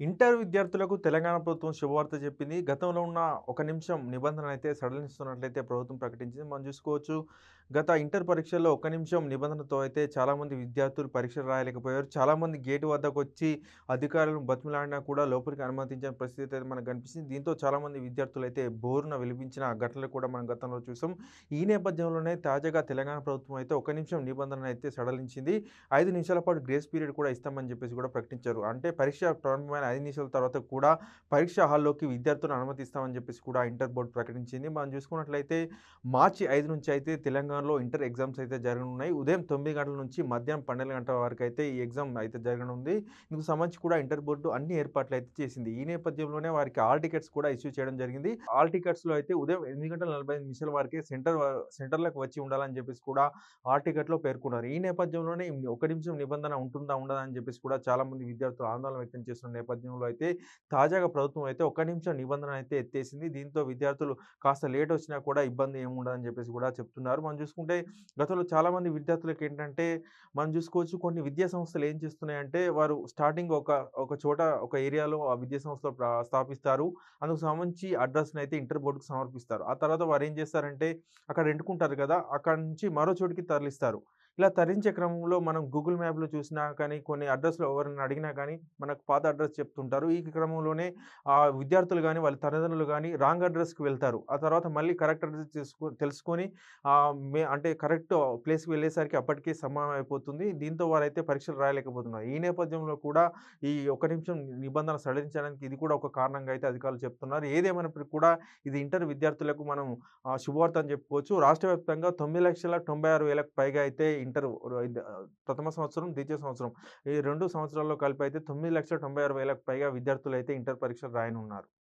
Inter విద్యార్థులకు తెలంగాణ ప్రభుత్వం శుభవార్త చెప్పింది. గతంలో ఉన్న ఒక నిమిషం నిబంధన అయితే సడలిస్తున్నట్లయితే ప్రభుత్వం ప్రకటించింది. మనం చూసుకోవచ్చు గత ఇంటర్ పరీక్షల్లో ఒక నిమిషం నిబంధనతో అయితే చాలామంది విద్యార్థులు పరీక్షలు రాయలేకపోయారు. చాలామంది గేటు వద్దకు వచ్చి అధికారులను బతిమిలాడినా కూడా లోపలికి అనుమతించిన పరిస్థితి అయితే మనకు కనిపిస్తుంది. దీంతో చాలామంది విద్యార్థులు అయితే బోరున విలిపించిన ఘటనలు కూడా మనం గతంలో చూసాం. ఈ నేపథ్యంలోనే తాజాగా తెలంగాణ ప్రభుత్వం అయితే ఒక నిమిషం నిబంధన అయితే సడలించింది. ఐదు నిమిషాల పాటు గ్రేస్ పీరియడ్ కూడా ఇస్తామని చెప్పేసి కూడా ప్రకటించారు. అంటే పరీక్ష ప్రారంభమైన ఐదు నిమిషాల తర్వాత కూడా పరీక్ష హాల్లోకి విద్యార్థులను అనుమతిస్తామని చెప్పేసి కూడా ఇంటర్ బోర్డు ప్రకటించింది. మనం చూసుకున్నట్లయితే మార్చి ఐదు నుంచి అయితే తెలంగాణలో ఇంటర్ ఎగ్జామ్స్ అయితే జరగనున్నాయి. ఉదయం తొమ్మిది గంటల నుంచి మధ్యాహ్నం 12 గంటల వరకు అయితే ఈ ఎగ్జామ్ అయితే జరగనుంది. ఇందుకు సంబంధించి కూడా ఇంటర్ బోర్డు అన్ని ఏర్పాట్లు అయితే చేసింది. ఈ నేపథ్యంలోనే వారికి హాల్ టికెట్స్ కూడా ఇష్యూ చేయడం జరిగింది. ఆల్ టికెట్స్‌లో అయితే ఉదయం ఎనిమిది గంటల 45 నిమిషాల వరకే సెంటర్ సెంటర్‌లకు వచ్చి ఉండాలని చెప్పేసి కూడా హాల్ టికెట్‌లో పేర్కొన్నారు. ఈ నేపథ్యంలోనే ఒక నిమిషం నిబంధన ఉంటుందా? ఉండదా? అని చెప్పేసి కూడా చాలామంది విద్యార్థులు ఆందోళన వ్యక్తం చేస్తున్న నేపథ్యంలో అయితే తాజాగా ప్రభుత్వం అయితే ఒక నిమిషం నిబంధన అయితే ఎత్తేసింది. దీంతో విద్యార్థులు కాస్త లేట్ వచ్చినా కూడా ఇబ్బంది ఏముండదని చెప్పేసి కూడా చెప్తున్నారు. మనం చూసుకుంటే గతంలో చాలామంది విద్యార్థులకు ఏంటంటే మనం చూసుకోవచ్చు కొన్ని విద్యా సంస్థలు ఏం చేస్తున్నాయంటే వారు స్టార్టింగ్ ఒక ఒక చోట ఒక ఏరియాలో ఆ విద్యా సంస్థలు స్థాపిస్తారు. అందుకు సంబంధించి అడ్రస్‌ని అయితే ఇంటర్ బోర్డుకు సమర్పిస్తారు. ఆ తర్వాత వారు ఏం చేస్తారంటే అక్కడ రెంటుకుంటారు కదా! అక్కడ నుంచి మరో చోటికి తరలిస్తారు. ఇలా తరించే క్రమంలో మనం గూగుల్ మ్యాప్‌లో చూసినా కానీ కొన్ని అడ్రస్లో ఎవరైనా అడిగినా కానీ మనకు పాత అడ్రస్ చెప్తుంటారు. ఈ క్రమంలోనే ఆ విద్యార్థులు కానీ వాళ్ళ తల్లిదండ్రులు కానీ రాంగ్ అడ్రస్‌కి వెళ్తారు. ఆ తర్వాత మళ్ళీ కరెక్ట్ అడ్రస్ తెలుసుకో తెలుసుకొని మే అంటే కరెక్ట్ ప్లేస్‌కి వెళ్ళేసరికి అప్పటికే సమయం అయిపోతుంది. దీంతో వారైతే పరీక్షలు రాయలేకపోతున్నారు. ఈ నేపథ్యంలో కూడా ఈ ఒక నిమిషం నిబంధన సడలించడానికి ఇది కూడా ఒక కారణంగా అయితే అధికారులు చెప్తున్నారు. ఏదేమైనప్పటికీ కూడా ఇది ఇంటర్ విద్యార్థులకు మనం శుభవార్త అని చెప్పుకోవచ్చు. రాష్ట్ర వ్యాప్తంగా 9,96,000కు పైగా అయితే ఇంటర్ ప్రథమ సంవత్సరం, ద్వితీయ సంవత్సరం ఈ రెండు సంవత్సరాల్లో కలిపి అయితే 9,96,000కు పైగా విద్యార్థులు అయితే ఇంటర్ పరీక్షలు రాయనున్నారు.